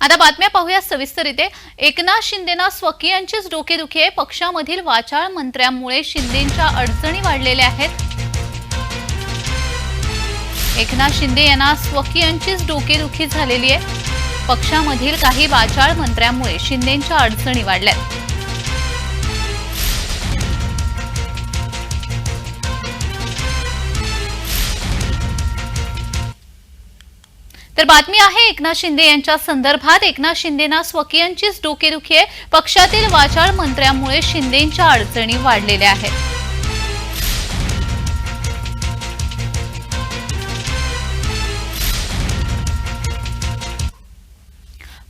आता बातम्या पाहूया सविस्तरिते एकनाथ शिंदेना स्वकीयांचीच डोकेदुखी आहे. पक्षामधील वाचाळ मंत्र्यांमुळे शिंदेच्या अडचणी वाढलेल्या आहेत. एकनाथ शिंदे यांना स्वकीयांचीच डोकेदुखी झालेली आहे. पक्षामधील काही वाचाळ मंत्र्यांमुळे शिंदेच्या अडचणी वाढल्यात. तर बातमी आहे एकनाथ शिंदे यांच्या संदर्भात एकनाथ शिंदेना स्वकीयांचीच डोकेदुखी आहे. पक्षातील वाचाळ मंत्र्यामुळे शिंदेच्या अडचणी वाढलेल्या आहेत.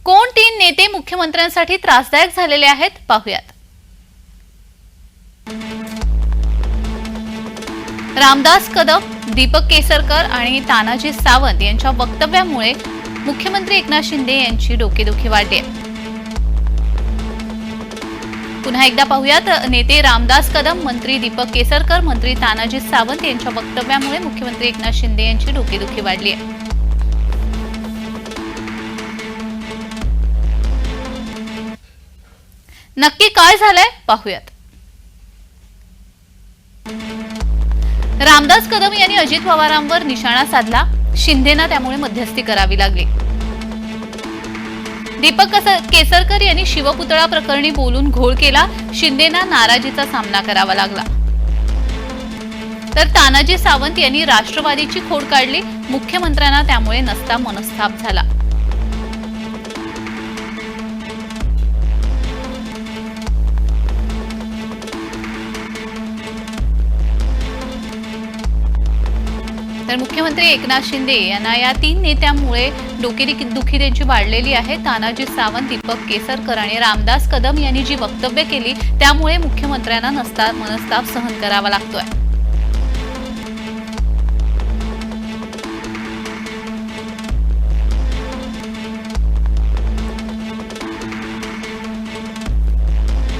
कोण तीन नेते मुख्यमंत्र्यांसाठी त्रासदायक झालेले आहेत? पाहुयात. रामदास कदम दीपक केसरकर आणि तानाजी सावंत यांच्या वक्तव्यामुळे मुख्यमंत्री एकनाथ शिंदे यांची डोकेदुखी वाढली. आहे पुन्हा एकदा पाहूयात नेते रामदास कदम मंत्री दीपक केसरकर मंत्री तानाजी सावंत यांच्या वक्तव्यामुळे मुख्यमंत्री एकनाथ शिंदे यांची डोकेदुखी वाढली आहे. नक्की काय झालंय? पाहूयात. रामदास कदम यांनी अजित पवारांवर निशाणा साधला. शिंदेना त्यामुळे मध्यस्थी करावी लागली. दीपक केसरकर यांनी शिवपुतळा प्रकरणी बोलून घोळ केला. शिंदेना नाराजीचा सामना करावा लागला. तर तानाजी सावंत यांनी राष्ट्रवादीची खोड काढली. मुख्यमंत्र्यांना त्यामुळे नसता मनस्ताप झाला. तर मुख्यमंत्री एकनाथ शिंदे यांना या तीन नेत्यांमुळे डोकेदुखी त्यांची वाढलेली आहे. तानाजी सावंत दीपक केसरकर आणि रामदास कदम यांनी जी वक्तव्य केली त्यामुळे मुख्यमंत्र्यांना नसता मनस्ताप सहन करावा लागतोय.